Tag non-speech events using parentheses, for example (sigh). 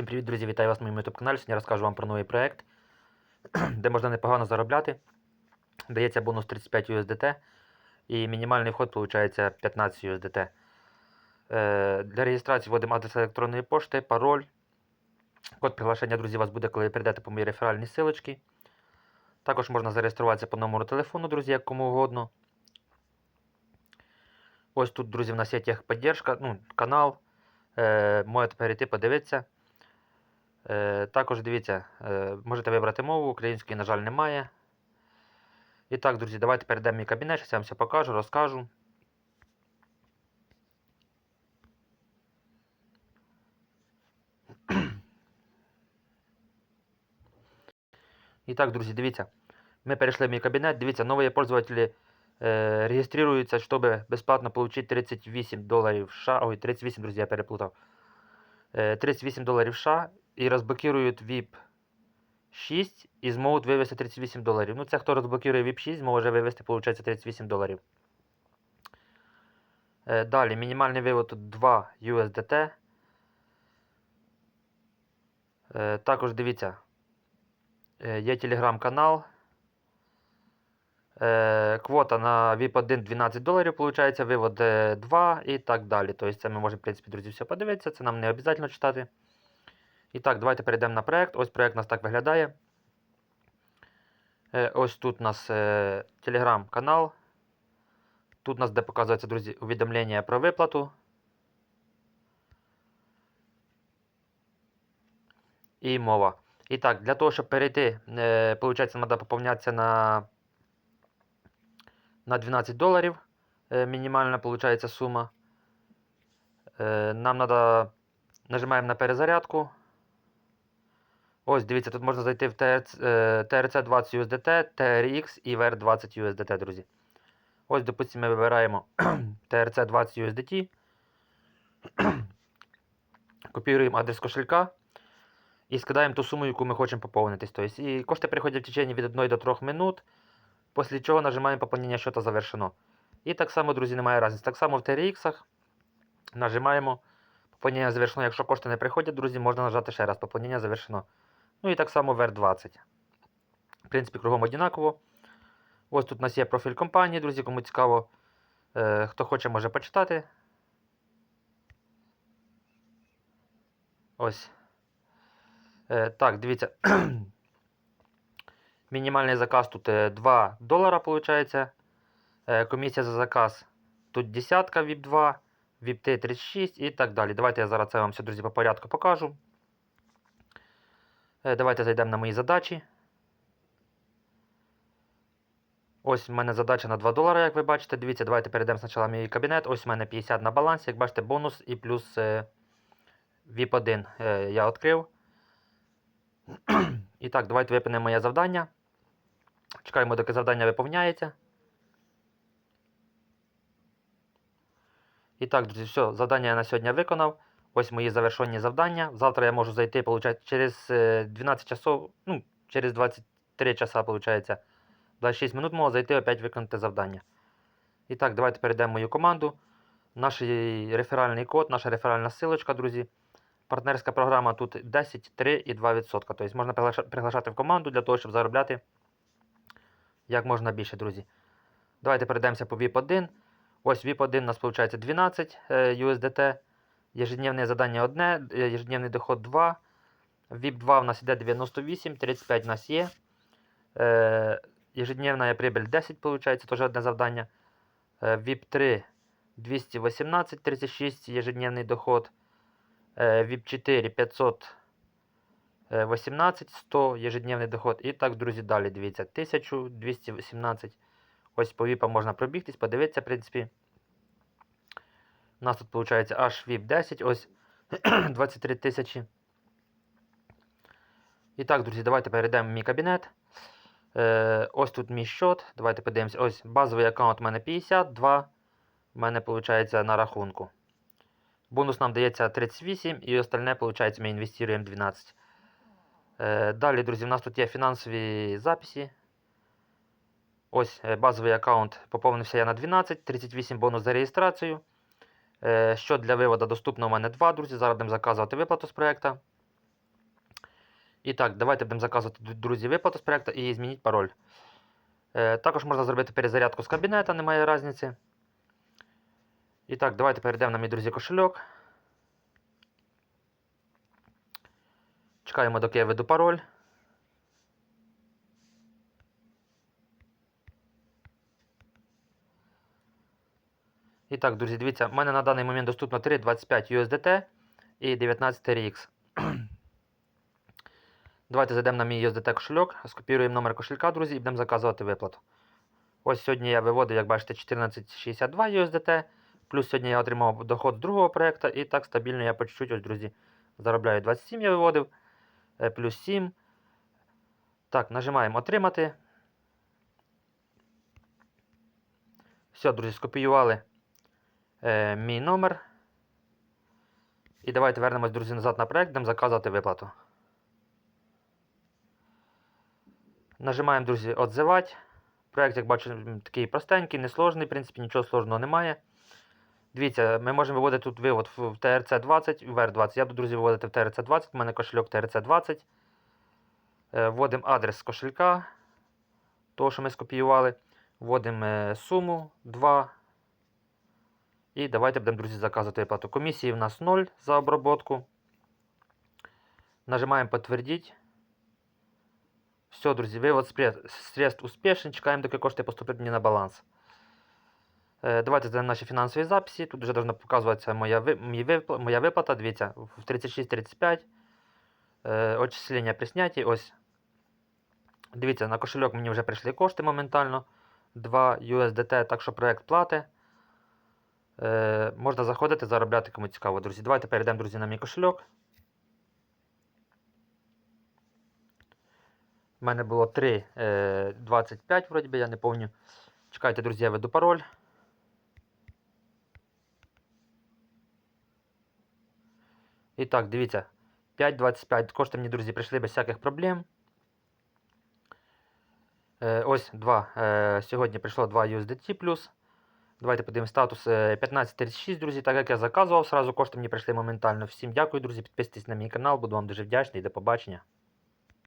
Всім привіт, друзі! Вітаю вас на моєму YouTube каналі. Сьогодні розкажу вам про новий проект, (clears throat) де можна непогано заробляти. Дається бонус 35 USDT і мінімальний вход виходить 15 USDT. Е, Для реєстрації вводимо адрес електронної пошти, пароль. Код приглашення, друзі, вас буде, коли ви перейдете по моїй реферальній силочці. Також можна зареєструватися по номеру телефону, друзі, як кому угодно. Ось тут, друзі, в нас є техподдержка, ну, канал. Е, можете перейти, подивитися. Е, також дивіться, е, можете вибрати мову, української, на жаль, немає. І так, друзі, давайте перейдемо в мій кабінет, зараз я вам все покажу, розкажу. І так, друзі, дивіться. Ми перейшли в мій кабінет. Дивіться, нові пользователи э, регистрируются, чтобы бесплатно получить 38 долларов США. Ой, 38, друзья, я переплутал. Э, 38 долларів США і розблокирують VIP 6 і зможуть вивести 38 доларів. Ну, це хто розблокирує VIP 6, зможе вивести, виходить, 38 доларів. Е, Далі, мінімальний вивод 2 USDT. Е, Також дивіться, е, є телеграм-канал. Квота на VIP 1 12 доларів, виходить, вивод е, 2 і так далі. Тобто це ми можемо, в принципі, друзі, все подивитися, це нам не обов'язково читати. І так, давайте перейдемо на проект. Ось проект у нас так виглядає. Е, Ось тут у нас е, телеграм-канал. Тут у нас де показується, друзі, увідомлення про виплату. І мова. І так, для того, щоб перейти, е, виходить, треба поповнятися на, на 12 доларів. Е, мінімальна виходить сума. Е, нам треба нажимаємо на перезарядку. Ось, дивіться, тут можна зайти в TRC, е, 20 USDT, TRX і VR 20 USDT, друзі. Ось, допустимо, ми вибираємо TRC 20 USDT. Копіюємо адрес кошелька і скидаємо ту суму, яку ми хочемо поповнитись. Тобто, і кошти приходять в течение від 1 до 3 минут, після чого нажимаємо поповнення счета завершено. І так само, друзі, немає різниці. Так само в TRX нажимаємо поповнення завершено. Якщо кошти не приходять, друзі, можна нажати ще раз. Поповнення завершено. Ну і так само в R20. В принципі, кругом однаково. Ось тут у нас є профіль компанії, друзі, кому цікаво. Е, хто хоче, може почитати. Ось. Е, так, дивіться. (clears throat) Мінімальний заказ тут е, 2 долара, виходить. Е, комісія за заказ тут десятка VIP 2, VIP 3 36 і так далі. Давайте я зараз це вам все, друзі, по порядку покажу. Е, Давайте зайдемо на мої задачі. Ось в мене задача на 2 долари, як ви бачите. Дивіться, давайте перейдемо спочатку в мій кабінет. Ось у мене 50 на балансі. Як бачите, бонус і плюс е, VIP 1 е, я відкрив. І так, давайте випинемо моє завдання. Чекаємо, доки завдання виповняється. І так, друзі, все, завдання я на сьогодні виконав. Ось мої завершені завдання. Завтра я можу зайти, получать, через е, 12 часов, ну, через 23 часа, виходить, 26 минут можу зайти опять виконати завдання. І так, давайте перейдемо в мою команду. Наш реферальний код, наша реферальна силочка, друзі. Партнерська програма тут 10, 3 і 2%. Тобто можна приглашати в команду для того, щоб заробляти як можна більше, друзі. Давайте перейдемося по VIP 1. Ось VIP 1 у нас виходить 12 е, USDT. Ежедневне задання 1, е, ежедневний доход 2. VIP 2 у нас йде 98, 35 у нас є. Е, ежедневна прибыль 10, виходить, теж одне завдання. VIP 3 218, 36 ежедневний доход. VIP 4 518, 100 ежедневний доход. І так, друзі, далі дивіться. 1218. Ось по VIP можна пробігтись, подивитися, в принципі. У нас тут виходить аж VIP 10, ось (clears throat) 23 тисячі. І так, друзі, давайте перейдемо в мій кабінет. Е, ось тут мій счет. Давайте подивимося. Ось базовий аккаунт у мене 52. У мене виходить на рахунку. Бонус нам дається 38 і остальне, виходить, ми інвестуємо 12. Е, далі, друзі, у нас тут є фінансові записи. Ось е, базовий аккаунт поповнився я на 12, 38 бонус за реєстрацію. Е, що для виводу доступно у мене 2, друзі. Зараз будемо заказувати виплату з проєкту. І так, давайте будемо заказувати, друзі, виплату з проекту і змініть пароль. Е, також можна зробити перезарядку з кабінета, немає різниці. І так, давайте перейдемо на мій друзі кошельок. Чекаємо, доки я веду пароль. І так, друзі, дивіться, в мене на даний момент доступно 3,25 USDT і 19 RX. (clears throat) Давайте зайдемо на мій USDT кошельок, скопіруємо номер кошелька, друзі, і будемо заказувати виплату. Ось сьогодні я виводив, як бачите, 1462 USDT. Плюс сьогодні я отримав доход з другого проєкту, і так стабільно я по чуть-чуть, ось, друзі, заробляю 27 я виводив, е, плюс 7. Так, нажимаємо отримати. Все, друзі, скопіювали е, мій номер. І давайте вернемось, друзі, назад на проект, будемо заказувати виплату. Нажимаємо, друзі, «Отзивати». Проект, як бачите, м, такий простенький, несложний, в принципі, нічого сложного немає. Дивіться, ми можемо виводити тут вивод в в TRC20, в VR20. Я буду, друзі, виводити в TRC20, у мене кошельок TRC20. Е, Вводимо адрес кошелька, того, що ми скопіювали. Вводимо е, суму 2. І давайте будемо, друзі, заказувати виплату. Комісії в нас 0 за обработку. Нажимаємо «Подтвердить». Все, друзі, вивод средств успішний. Чекаємо, доки кошти поступлять мені на баланс. Е, Давайте зайдемо наші фінансові записи. Тут вже должна показуватися моя, моя виплата. Дивіться, в 36-35. Е, Очислення при снятті. Ось. Дивіться, на кошельок мені вже прийшли кошти моментально. 2 USDT, так що проект плати. Е, можна заходити, заробляти кому цікаво, друзі. Давайте перейдемо, друзі, на мій кошельок. У мене було 3, е, 25, вроді би, я не пам'ятаю. Чекайте, друзі, я веду пароль. І так, дивіться. 5.25. Кошти мені, друзі, прийшли без всяких проблем. Е, ось 2. Е, сьогодні прийшло 2 USDT Давайте подивимось статус е, 15.36, друзі. Так як я заказував, сразу кошти мені прийшли моментально. Всім дякую, друзі. Підписуйтесь на мій канал, буду вам дуже вдячний. До побачення.